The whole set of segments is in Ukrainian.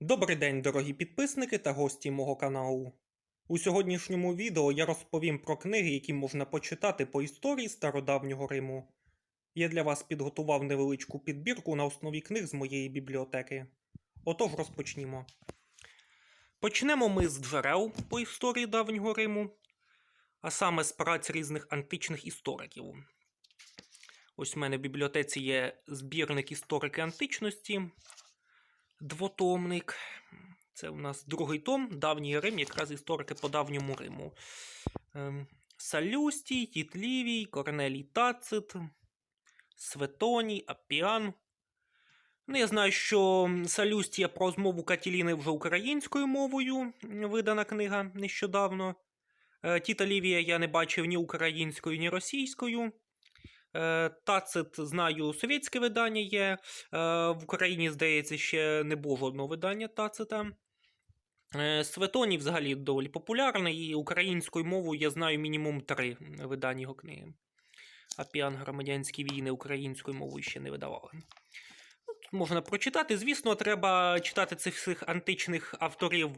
Добрий день, дорогі підписники та гості мого каналу. У сьогоднішньому відео я розповім про книги, які можна почитати по історії стародавнього Риму. Я для вас підготував невеличку підбірку на основі книг з моєї бібліотеки. Отож розпочнімо. Почнемо ми з джерел по історії давнього Риму, а саме з праць різних античних істориків. Ось у мене в бібліотеці є збірник історики античності, двотомник. Це у нас другий том, давній Рим, якраз історики по давньому Риму. Ем, Салюстій, Тіт Лівій, Корнелій Тацит, Светоній, Апіан. Ну, я знаю, що Салюстія про змову Катіліни вже українською мовою видана книга нещодавно. Е, Тіта Лівія я не бачив ні українською, ні російською. Е, Тацит знаю, совєтське видання є. Е, В Україні, здається, ще не було жодного видання Тацита. Светоні Светоній взагалі доволі популярний, і українською мовою я знаю мінімум три видання його книги. Апіан громадянські війни українською мовою ще не видавали. Можна прочитати. Звісно, треба читати цих всіх античних авторів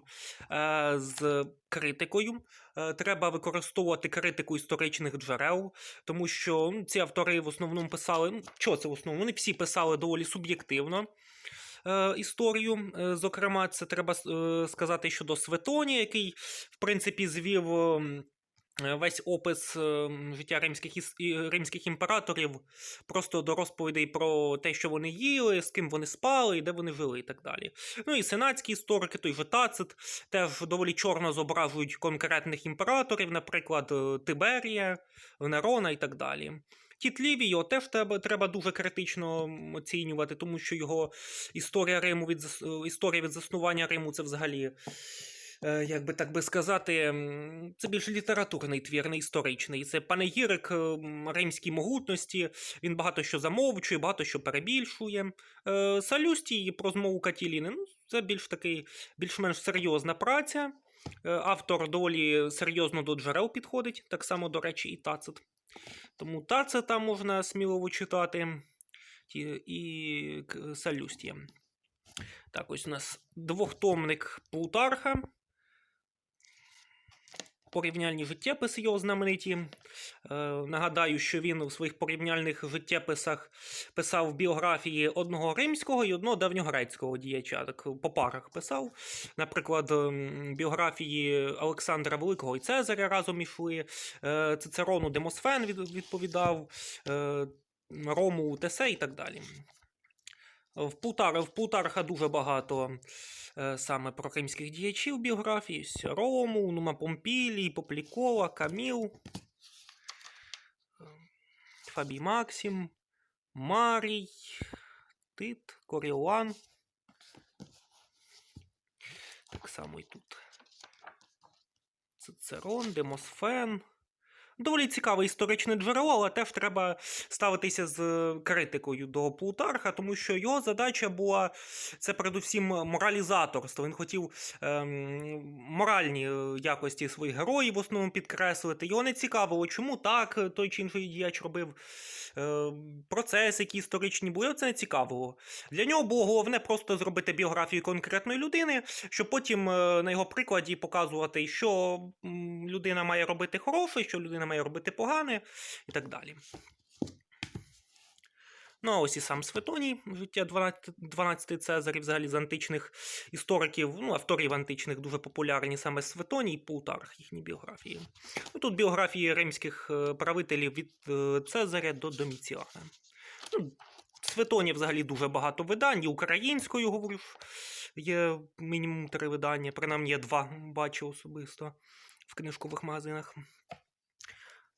е, з критикою. Е, треба використовувати критику історичних джерел, тому що ці автори в основному писали. Що це в основному? Вони всі писали доволі суб'єктивно е, історію. Е, Зокрема, це треба е, сказати щодо Светонія, який, в принципі, звів. Е, Весь опис е, життя римських, римських імператорів просто до розповідей про те, що вони їли, з ким вони спали, і де вони жили, і так далі. Ну і сенатські історики, той же Тацит, теж доволі чорно зображують конкретних імператорів, наприклад, е, Тиберія, Нерона і так далі. Тіт Лівій його теж треба, треба дуже критично оцінювати, тому що його історія Риму від е, історія від заснування Риму це взагалі. Е, Як би так би сказати, це більш літературний твір, не історичний. Це панегірик римській могутності. Він багато що замовчує, багато що перебільшує. Е, Салюстій про змову Катіліни. Ну, це більш такий, більш-менш серйозна праця. Е, Автор доволі серйозно до джерел підходить, так само, до речі, і Тацит. Тому Тацита можна сміливо читати. І Салюстія. Так, ось у нас двохтомник Плутарха. Порівняльні життєписи його знамениті. Е, нагадаю, що він у своїх порівняльних життєписах писав біографії одного римського і одного давньогрецького діяча. Так по парах писав. Наприклад, біографії Олександра Великого і Цезаря разом ішли. Е, Цицерону Демосфен відповідав, е, Рому Тесе і так далі. В, Плутар, Плутарха дуже багато саме про римських діячів біографій. Ось Рому, Нума Помпілій, Поплікола, Каміл, е, Фабій Максим, Марій, Тит, Коріолан. Так само і тут. Цицерон, Демосфен. Доволі цікаве історичне джерело, але теж треба ставитися з критикою до Плутарха, тому що його задача була це передусім моралізаторство. Він хотів ем, моральні е, якості своїх героїв в основному підкреслити. Його не цікавило, чому так той чи інший діяч робив е, процеси, які історичні були. Це не цікавило. Для нього було головне просто зробити біографію конкретної людини, щоб потім е, на його прикладі показувати, що людина має робити хороше, що людина має робити погане, і так далі. Ну, а ось і сам Светоній, життя 12, 12 Цезарів, взагалі з античних істориків, ну, авторів античних дуже популярні саме Светоній і Плутарх, їхні біографії. Ну, тут біографії римських е, правителів від е, Цезаря до Доміціана. Ну, Светонія взагалі дуже багато видань, і українською говорю, є мінімум три видання, принаймні я два бачу особисто в книжкових магазинах.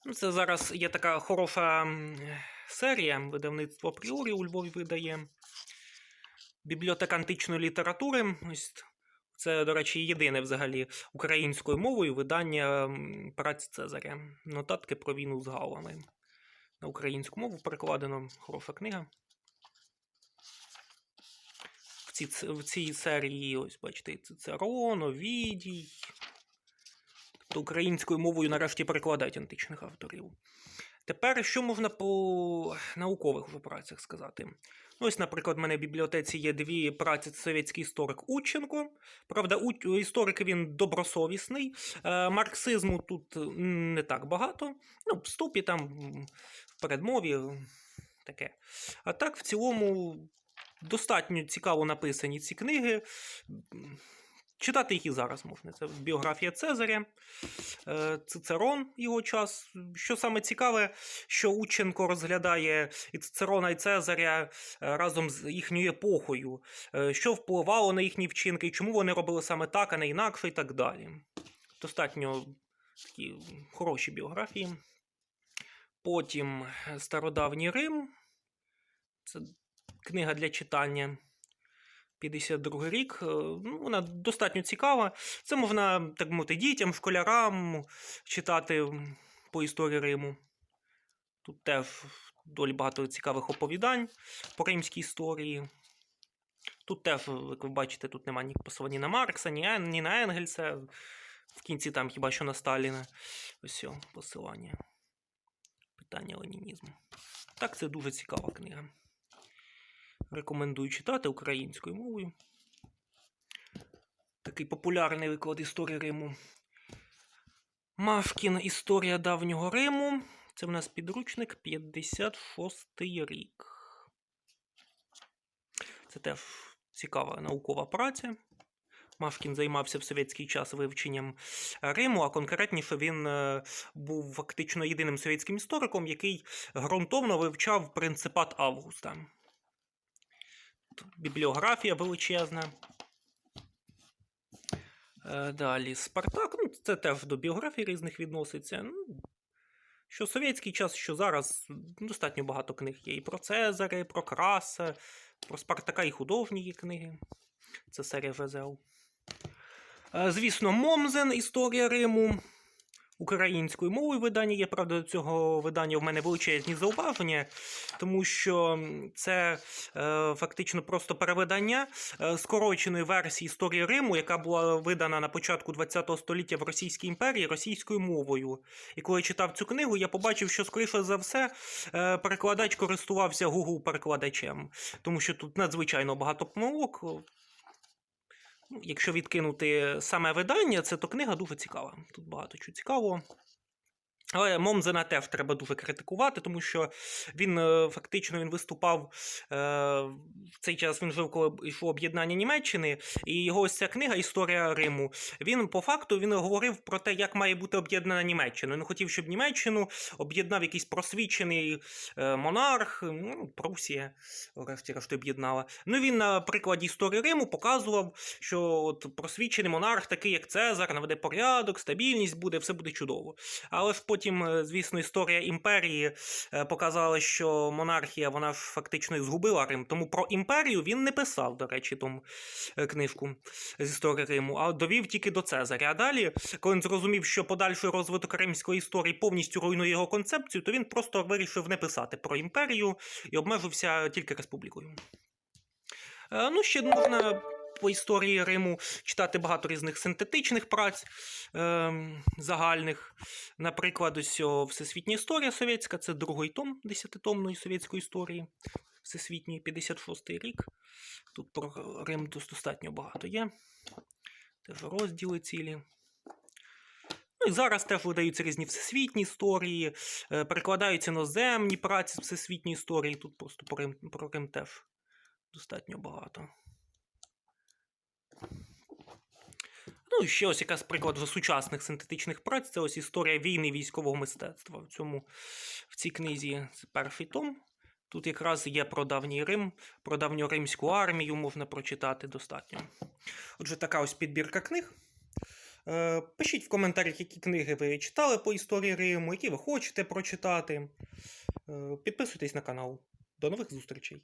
Ну, Це зараз є така хороша серія, видавництво Пріорі у Львові видає. Бібліотека античної літератури. Ось це, до речі, єдине взагалі українською мовою видання праць Цезаря. Нотатки про війну з галами. На українську мову перекладено хороша книга. В цій, в цій серії, ось бачите, Цицерон, Овідій. Тобто українською мовою нарешті перекладають античних авторів. Тепер що можна по наукових вже працях сказати? Ось, наприклад, в мене в бібліотеці є дві праці. Совєтський історик Ученко. Правда, у- історик він добросовісний. Е, Марксизму тут не так багато. Ну, в ступі там в передмові таке. А так, в цілому, достатньо цікаво написані ці книги. Читати їх і зараз можна. Це біографія Цезаря, е, Цицерон його час. Що саме цікаве, що Ученко розглядає і Цицерона, і Цезаря е, разом з їхньою епохою, е, що впливало на їхні вчинки, і чому вони робили саме так, а не інакше, і так далі. Достатньо такі хороші біографії. Потім Стародавній Рим. Це книга для читання. 52 рік. Е, Ну, вона достатньо цікава. Це можна, так мовити, дітям, школярам читати по історії Риму. Тут теж доволі багато цікавих оповідань по римській історії. Тут теж, як ви бачите, тут немає ні посилання на Маркса, ні, ні на Енгельса. В кінці там хіба що на Сталіна. Ось посилання. Питання ленінізму. Так, це дуже цікава книга. Рекомендую читати українською мовою. Такий популярний виклад історії Риму. Мавкін Історія давнього Риму. Це в нас підручник 56 рік. Це теж цікава наукова праця. Машкін займався в совєтський час вивченням Риму, а конкретніше він е, був фактично єдиним совєтським істориком, який ґрунтовно вивчав принципат Августа. Бібліографія величезна. Е, Далі Спартак. Ну, це теж до біографій різних відноситься. Ну, що совєтський час, що зараз достатньо багато книг є. І про Цезаря, і про Краса, про Спартака і художні є книги. Це серія Везел. Е, Звісно, Момзен Історія Риму. Українською мовою видання є, правда, до цього видання в мене величезні зауваження, тому що це е, фактично просто перевидання е, скороченої версії історії Риму, яка була видана на початку ХХ століття в Російській імперії російською мовою. І коли я читав цю книгу, я побачив, що, скоріше за все, е, перекладач користувався Google перекладачем, тому що тут надзвичайно багато помилок. Ну, якщо відкинути саме видання, це то книга дуже цікава. Тут багато чого цікавого. Але Момзена теж треба дуже критикувати, тому що він е, фактично він виступав е, в цей час. Він жив, коли йшло об'єднання Німеччини, і його ось ця книга Історія Риму. Він по факту він говорив про те, як має бути об'єднана Німеччина. Він хотів, щоб Німеччину об'єднав якийсь просвічений е, монарх, ну, Прусія, врешті-решт об'єднала. Ну він на прикладі історії Риму показував, що от просвічений монарх, такий як Цезар, наведе порядок, стабільність буде, все буде чудово. Але ж потім, е, звісно, історія імперії е, показала, що монархія вона ж фактично і згубила Рим. Тому про імперію він не писав, до речі, тому е, книжку з історії Риму, а довів тільки до Цезаря. А далі, коли він зрозумів, що подальший розвиток римської історії повністю руйнує його концепцію, то він просто вирішив не писати про імперію і обмежився тільки республікою. Ну, ще можна по історії Риму читати багато різних синтетичних праць ем, загальних. Наприклад, ось Всесвітня історія совєтська, це другий том десятитомної совєтської історії. Всесвітньої 56 рік. Тут про Рим достатньо багато є. Теж розділи цілі. Ну і зараз теж видаються різні всесвітні історії, е, перекладаються іноземні праці з всесвітньої історії. Тут просто про Рим, про Рим теж достатньо багато. Ну, ще ось якась приклад вже сучасних синтетичних праць. Це ось історія війни військового мистецтва. В цьому в цій книзі це перший том. Тут якраз є про давній Рим, про давню римську армію можна прочитати достатньо. Отже, така ось підбірка книг. Е, Пишіть в коментарях, які книги ви читали по історії Риму, які ви хочете прочитати. Е, Підписуйтесь на канал. До нових зустрічей!